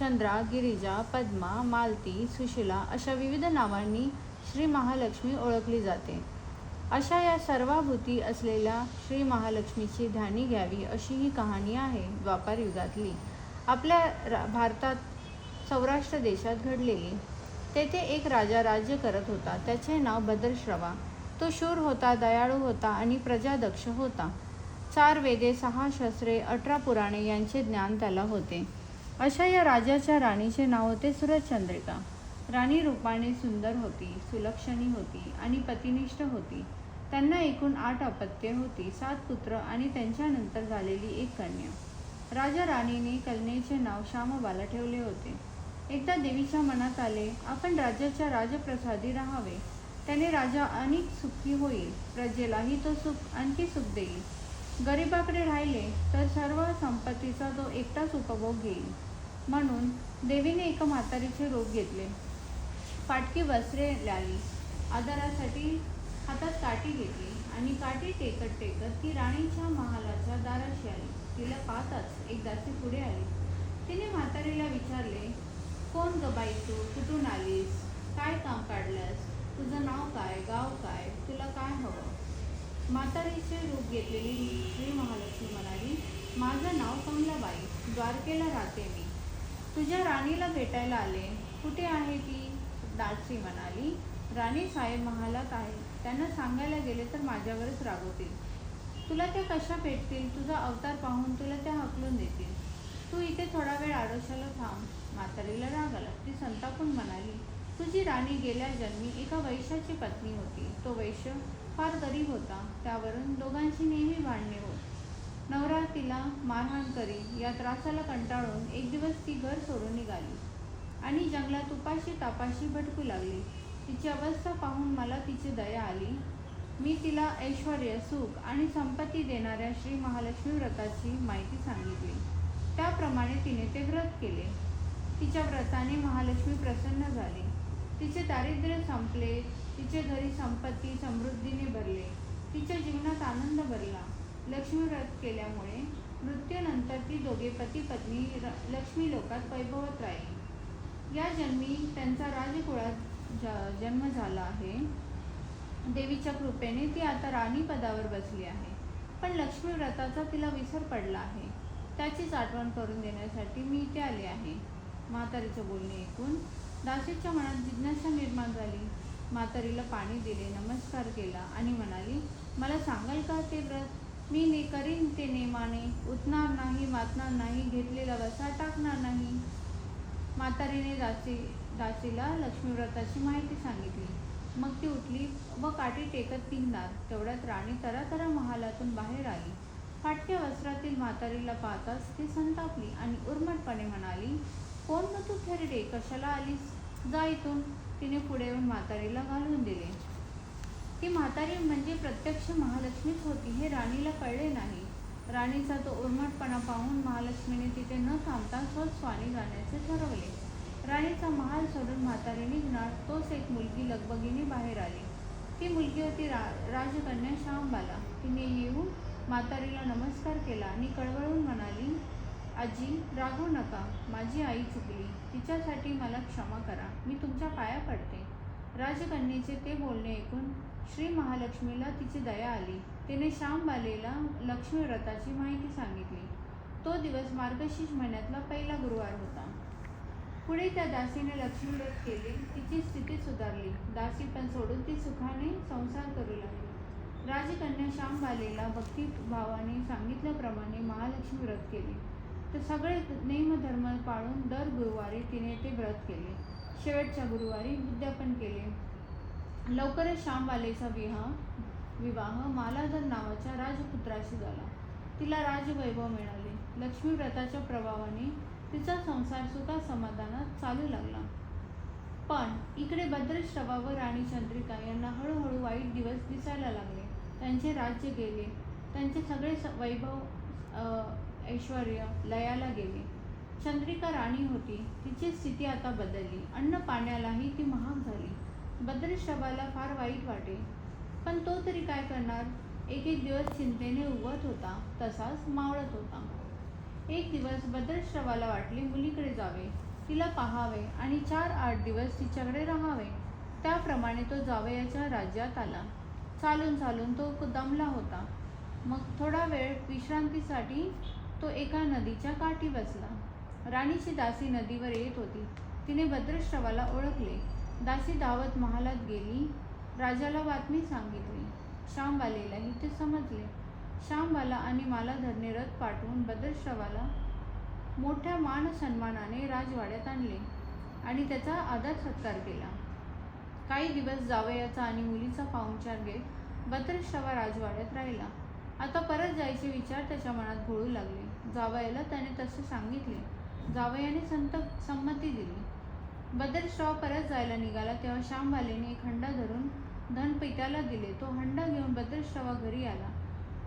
चंद्रा गिरिजा पद्मा मालती सुशिला अशा विविध नावांनी श्री महालक्ष्मी ओळखली जाते. अशा या सर्वाभूती असलेल्या श्री महालक्ष्मीची ध्यानी घ्यावी अशी ही कहाणी आहे द्वापार युगातली आपल्या रा भारतात सौराष्ट्र देशात घडलेली. तेथे एक राजा राज्य करत होता. त्याचे नाव भद्रश्रवा. तो शूर होता दयाळू होता आणि प्रजादक्ष होता. चार वेदे सहा शस्त्रे अठरा पुराणे यांचे ज्ञान त्याला होते. अशा या राजाच्या राणीचे नाव होते सुरचंद्रिका राणी रूपाने सुंदर होती सुलक्षणी होती आणि पतिनिष्ठ होती. त्यांना एकूण आठ अपत्य होती सात पुत्र आणि त्यांच्यानंतर झालेली एक कन्या. राजा राणीने कन्येचे नाव श्यामबाला ठेवले होते. एकदा देवीच्या मनात आले आपण राज्याच्या राजप्रसादी राहावे. त्याने राजा अनेक सुखी होईल प्रजेलाही तो सुख आणखी सुख देईल. गरिबाकडे राहिले तर सर्व संपत्तीचा तो एकटाच उपभोग घेईल. म्हणून देवीने एका म्हातारीचे रोप घेतले. फाटकी वस्त्रे लावली आधारासाठी हातात काठी घेतली आणि काठी टेकत टेकत ती राणीच्या महालाच्या दाराशी आली. तिला पाहताच एक दासी पुढे आली. तिने म्हातारीला विचारले कोण गबाई तू? कुठून आलीस? काय काम काढलंस? तुझं नाव काय? गाव काय? तुला काय हवं? म्हातारीचे रूप घेतलेली श्री महालक्ष्मी म्हणाली माझं नाव कमलाबाई द्वारकेला राहते मी. तुझ्या राणीला भेटायला आले. कुठे आहे ती? दासी म्हणाली. राणी साहेब महालात आहे. त्यांना सांगायला गेले तर माझ्यावरच रागवतील. तुला त्या कशा भेटतील? तुझा अवतार पाहून तुला त्या हकलून देतील. तू इथे थोडा वेळ आडोशाला थांब. म्हातारीला राग आला. ती संतापून म्हणाली तुझी राणी गेल्या जन्मी एका वैशाची पत्नी होती. तो वैश्य फार गरीब होता. त्यावरून दोघांची नेहमी भांडणे मारहाण करी या त्रासाला कंटाळून एक दिवस ती घर सोडून निघाली. आणि जंगलात उपाशी तापाशी भटकू लागली. तिची अवस्था पाहून मला तिची दया आली. मी तिला ऐश्वर सुख आणि संपत्ती देणाऱ्या श्री महालक्ष्मी व्रताची माहिती सांगितली. त्याप्रमाणे तिने ते व्रत केले. तिच्या व्रताने महालक्ष्मी प्रसन्न झाली. तिचे दारिद्र्य संपले तिचे घरी संपत्ती समृद्धीने भरले तिच्या जीवनात आनंद भरला. लक्ष्मी व्रत केल्यामुळे मृत्यूनंतर ती दोघे पती पत्नी र- लक्ष्मी लोकात वैभवत राहील. या जन्मी त्यांचा राजकुळात ज- जन्म झाला आहे. देवीच्या कृपेने ती आता राणी पदावर बसली आहे. पण लक्ष्मी व्रताचा तिला विसर पडला आहे. त्याचीच आठवण करून देण्यासाठी मी इथे आले आहे. म्हातारीचं बोलणे ऐकून दासीच्या मनात जिज्ञासा निर्माण झाली. म्हातारीला पाणी दिले नमस्कार केला आणि म्हणाली मला सांगाल का ते व्रत? मी ने करीन ते नेमाने. उठणार नाही मातणार नाही घेतलेला वसा टाकणार नाही. म्हातारीने दासी दासीला लक्ष्मीव्रताची माहिती सांगितली. मग ती उठली व काठी टेकत निघणार. तेवढ्यात राणी तरातरा महालातून बाहेर आली. फाटक्या वस्त्रातील म्हातारीला पाहताच ती संतापली आणि उर्मटपणे म्हणाली कोण न तू थेरडे कशाला आलीस? जा इथून. तिने पुढे येऊन म्हातारीला घालून दिले. ती म्हातारी म्हणजे प्रत्यक्ष महालक्ष्मीच होती हे राणीला कळले नाही. राणीचा तो उर्मटपणा पाहून महालक्ष्मीने तिथे न थांबता स्वस्वानी जाण्याचे ठरवले. राणीचा महाल सोडून म्हातारी निघणार तोच एक मुलगी लगबगीने बाहेर आली. ती मुलगी होती रा राजकन्या श्यामबाला. तिने येऊन म्हातारीला नमस्कार केला आणि कळवळून म्हणाली आजी रागू नका माझी आई चुकली. तिच्यासाठी मला क्षमा करा. मी तुमच्या पाया पडते. राजकन्येचे ते बोलणे ऐकून श्री महालक्ष्मीला तिची दया आली. तिने श्यामबालेला लक्ष्मी व्रताची माहिती सांगितली. तो दिवस मार्गशीर्ष महिन्यातला पहिला गुरुवार होता. पुढे त्या दासीने लक्ष्मी व्रत केले. तिची स्थिती सुधारली. दासी पण सोडून ती सुखाने संसार करू लागली. राजकन्या श्यामबालेला भक्ती भावाने सांगितल्याप्रमाणे महालक्ष्मी व्रत केले. तर सगळे नेमधर्म पाळून दर गुरुवारी तिने ते व्रत केले. शेवटच्या गुरुवारी विद्यापन केले. लवकरच श्यामबालेचा विवाह विवाह मालाधर नावाच्या राजपुत्राशी झाला. तिला राजवैभव मिळाले. लक्ष्मी व्रताच्या प्रभावाने तिचा संसार सुद्धा समाधानात चालू लागला. पण इकडे भद्रश्रवा व राणी चंद्रिका यांना हळूहळू वाईट दिवस दिसायला लागले. त्यांचे राज्य गेले. त्यांचे सगळे स- वैभव ऐश्वर लयाला गेले. चंद्रिका राणी होती. तिची स्थिती आता बदलली. अन्न पाण्यालाही ती महाग झाली. भद्रश्रवाला फार वाईट वाटे. पण तो तरी काय करणार? एक एक दिवस चिंतेने उगवत होता तसाच मावळत होता. एक दिवस भद्रश्रवाला वाटले मुलीकडे जावे तिला पाहावे आणि चार आठ दिवस तिच्याकडे राहावे. त्याप्रमाणे तो जावयाच्या राज्यात आला. चालून चालून तो दमला होता. मग थोडा वेळ विश्रांतीसाठी तो एका नदीच्या काठी बसला. राणीची दासी नदीवर येत होती. तिने भद्रश्रवाला ओळखले. दासी धावत महालात गेली. राजाला बातमी सांगितली. श्यामबालेलाही ते समजले. श्यामबाला आणि मालाधरने रथ पाठवून भद्रश्रवाला मोठ्या मान सन्मानाने राजवाड्यात आणले आणि त्याचा आदर सत्कार केला. काही दिवस जावयाचा आणि मुलीचा पाहुणचार घेत भद्रश्रवा राजवाड्यात राहिला. आता परत जायचे विचार त्याच्या मनात घोळू लागले. जावयाला त्याने तसे सांगितले. जावयाने संत संमती दिली. भद्रश्राव परत जायला निघाला तेव्हा श्यामबालेने एक हंडा धरून धन पित्याला दिले. तो हंडा घेऊन भद्रश्रवा घरी आला.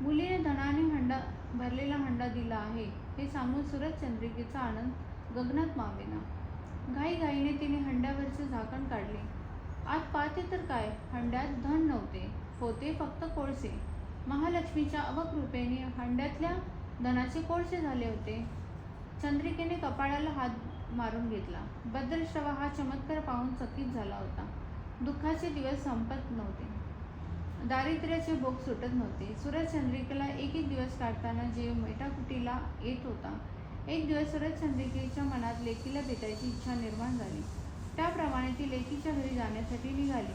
मुलीने धनाने हंडा भरलेला हंडा दिला आहे. हे सांगून सुरत चंद्रिकेचा आनंद गगनात मावेना. घाईघाईने तिने हंड्यावरचे झाकण काढले. आत पाहते तर काय? हंड्यात धन नव्हते. होते फक्त कोळसे. महालक्ष्मीच्या अवकृपेने हंड्यातल्या धनाचे कोळसे झाले होते. चंद्रिकेने कपाळाला हात मारून घेतला. भद्रश्रवा हा चमत्कार पाहून चकित झाला होता. दुःखाचे दिवस संपत नव्हते. दारिद्र्याचे भोग सुटत नव्हते. सूरजचंद्रिकेला एक एक दिवस काढताना जीव मेटाकुटीला येत होता एक दिवस सूरजचंद्रिकेच्या मनात लेकीला भेटायची इच्छा निर्माण झाली. त्याप्रमाणे ती लेकीच्या घरी जाण्यासाठी निघाली.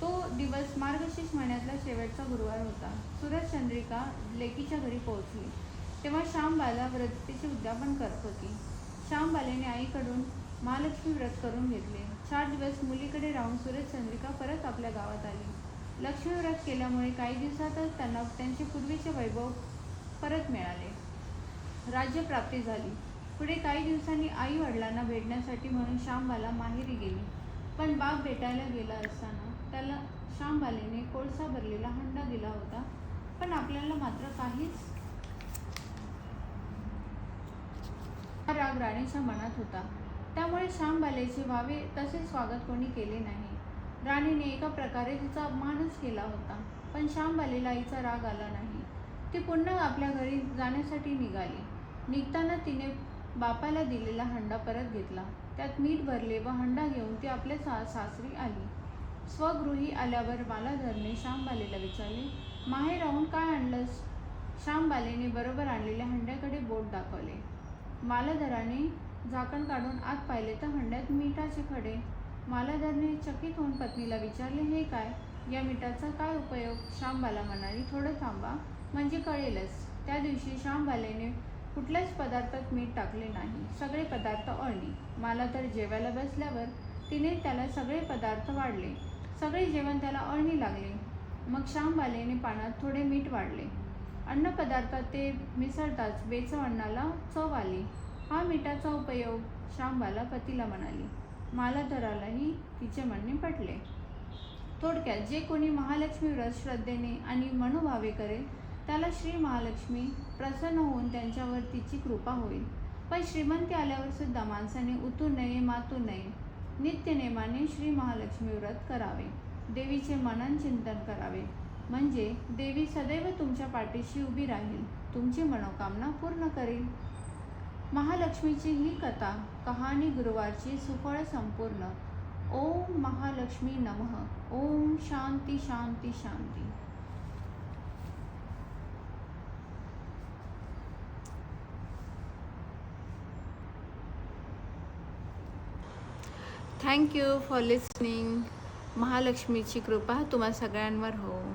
तो दिवस मार्गशीर्ष महिन्यातला शेवटचा गुरुवार होता. सूरजचंद्रिका लेकीच्या घरी पोहोचली. तेव्हा श्यामबाला व्रतीचे उद्यापन करत होती. श्यामबालेने आईकडून महालक्ष्मी व्रत करून घेतले. चार दिवस मुलीकडे राहून सूरज चंद्रिका परत आपल्या गावात आली. लक्ष्मी व्रत केल्यामुळे काही दिवसातच त्यांना त्यांचे पूर्वीचे वैभव परत मिळाले. राज्यप्राप्ती झाली. पुढे काही दिवसांनी आई वडिलांना भेटण्यासाठी म्हणून श्यामबाला माहेरी गेली. पण बाप भेटायला गेला असताना त्याला श्यामबालेने कोळसा भरलेला हंडा दिला होता. पण आपल्याला मात्र काहीच हा राग राणीच्या मनात होता. त्यामुळे श्यामबालेचे व्हावे तसे स्वागत कोणी केले नाही. राणीने एका प्रकारे तिचा अपमानच केला होता पण श्यामबालेला हिचा राग आला नाही. ती पुन्हा आपल्या घरी जाण्यासाठी निघाली. निघताना तिने बापाला दिलेला हंडा परत घेतला. त्यात मीठ भरले व हंडा घेऊन ती आपल्या सा सासरी आली. स्वगृही आल्यावर मालाधरने श्यामबालेला विचारले माहेर राहून काय आणलंस? श्यामबालेने बरोबर आणलेल्या हंड्याकडे बोट दाखवले. मालाधराने झाकण काढून आत पाहिले तर हंड्यात मिठाचे खडे. मालाधरने चकित होऊन पत्नीला विचारले हे काय? या मिठाचा काय उपयोग? श्यामबाला म्हणाली थोडं थांबा. म्हणजे कळेलच. त्या दिवशी श्यामबालेने कुठल्याच पदार्थात मीठ टाकले नाही. सगळे पदार्थ अळणी. मला तर जेवायला बसल्यावर तिने त्याला सगळे पदार्थ वाढले. सगळे जेवण त्याला अळणी लागले. मग श्यामबालेने पानात थोडे मीठ वाढले. अन्नपदार्थात ते मिसळताच बेचव अन्नाला चव आली. हा मिठाचा उपयोग श्यामबाला पतीला म्हणाली. मालाधरालाही तिचे म्हणणे पटले. थोडक्यात जे कोणी महालक्ष्मी व्रत श्रद्धेने आणि मनोभावे करेल त्याला श्री महालक्ष्मी प्रसन्न होऊन त्यांच्यावर तिची कृपा होईल. पण श्रीमंती आल्यावर सुद्धा माणसाने उतू नये मातू नये नित्यनेमाने श्री महालक्ष्मी व्रत करावे. देवीचे मनन चिंतन करावे. म्हणजे देवी सदैव तुमच्या पाठीशी उभी राहील. तुमची मनोकामना पूर्ण करेल. महालक्ष्मीची ही कथा कहाणी गुरुवारची सुफळ संपूर्ण. ओम महालक्ष्मी नमः. ओम शांती शांती शांती. थँक्यू फॉर लिसनिंग महालक्ष्मीची कृपा तुम्हा सगळ्यांवर हो.